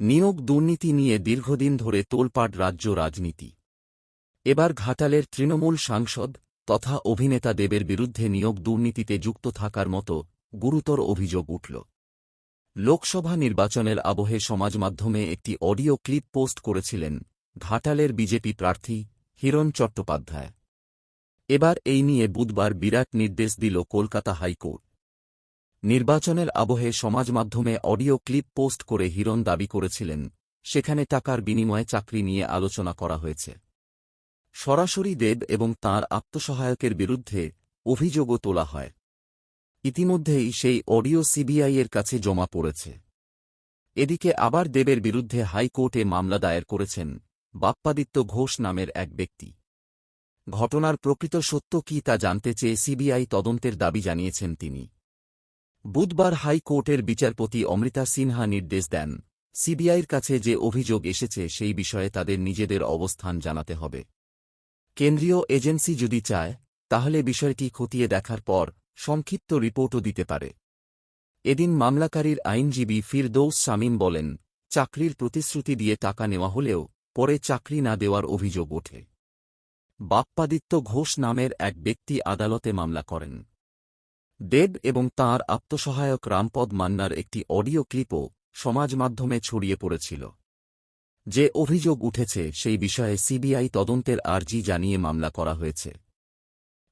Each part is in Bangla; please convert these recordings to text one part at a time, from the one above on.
নিয়োগ দুর্নীতি নিয়ে দীর্ঘদিন ধরে তোলপাড় রাজ্য রাজনীতি। এবার ঘাটালের তৃণমূল সাংসদ তথা অভিনেতা দেবের বিরুদ্ধে নিয়োগ দুর্নীতিতে যুক্ত থাকার মতো গুরুতর অভিযোগ উঠল। লোকসভা নির্বাচনের আবহে সমাজ মাধ্যমে একটি অডিও ক্লিপ পোস্ট করেছিলেন ঘাটালের বিজেপি প্রার্থী হিরণ চট্টোপাধ্যায়। এবার এই নিয়ে বুধবার বিরাট নির্দেশ দিল কলকাতা হাইকোর্ট। নির্বাচনের আবহে সমাজ মাধ্যমে অডিও ক্লিপ পোস্ট করে হিরণ দাবি করেছিলেন, সেখানে টাকার বিনিময়ে চাকরি নিয়ে আলোচনা করা হয়েছে। সরাসরি দেব এবং তাঁর আত্মসহায়কের বিরুদ্ধে অভিযোগও তোলা হয়। ইতিমধ্যেই সেই অডিও সিবিআইয়ের কাছে জমা পড়েছে। এদিকে আবার দেবের বিরুদ্ধে হাইকোর্টে মামলা দায়ের করেছেন বাপ্পাদিত্য ঘোষ নামের এক ব্যক্তি। ঘটনার প্রকৃত সত্য কি তা জানতে চেয়ে সিবিআই তদন্তের দাবি জানিয়েছেন তিনি। বুধবার হাইকোর্টের বিচারপতি অমৃতা সিনহা নির্দেশ দেন সিবিআইয়ের কাছে যে অভিযোগ এসেছে সেই বিষয়ে তাদের নিজেদের অবস্থান জানাতে হবে। কেন্দ্রীয় এজেন্সি যদি চায়, তাহলে বিষয়টি খতিয়ে দেখার পর সংক্ষিপ্ত রিপোর্টও দিতে পারে। এদিন মামলাকারীর আইনজীবী ফিরদৌস শামীম বলেন, চাকরির প্রতিশ্রুতি দিয়ে টাকা নেওয়া হলেও পরে চাকরি না দেওয়ার অভিযোগ ওঠে। বাপ্পাদিত্য ঘোষ নামের এক ব্যক্তি আদালতে মামলা করেন। দেব এবং তাঁর আত্মসহায়ক রামপদ মান্নার একটি অডিও ক্লিপও সমাজ মাধ্যমে ছড়িয়ে পড়েছিল। যে অভিযোগ উঠেছে সেই বিষয়ে সিবিআই তদন্তের আর্জি জানিয়ে মামলা করা হয়েছে।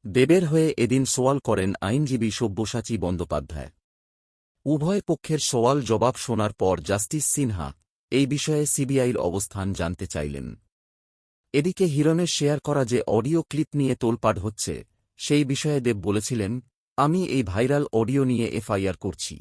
দেবের হয়ে এদিন সোয়াল করেন আইনজীবী সব্যসাচী বন্দ্যোপাধ্যায়। উভয় পক্ষের সোয়াল জবাব শোনার পর জাস্টিস সিনহা এই বিষয়ে সিবিআইর অবস্থান জানতে চাইলেন। এদিকে হিরণের শেয়ার করা যে অডিও ক্লিপ নিয়ে তোলপাড় হচ্ছে, সেই বিষয়ে দেব বলেছিলেন আমি এই ভাইরাল অডিও নিয়ে এফআইআর করছি।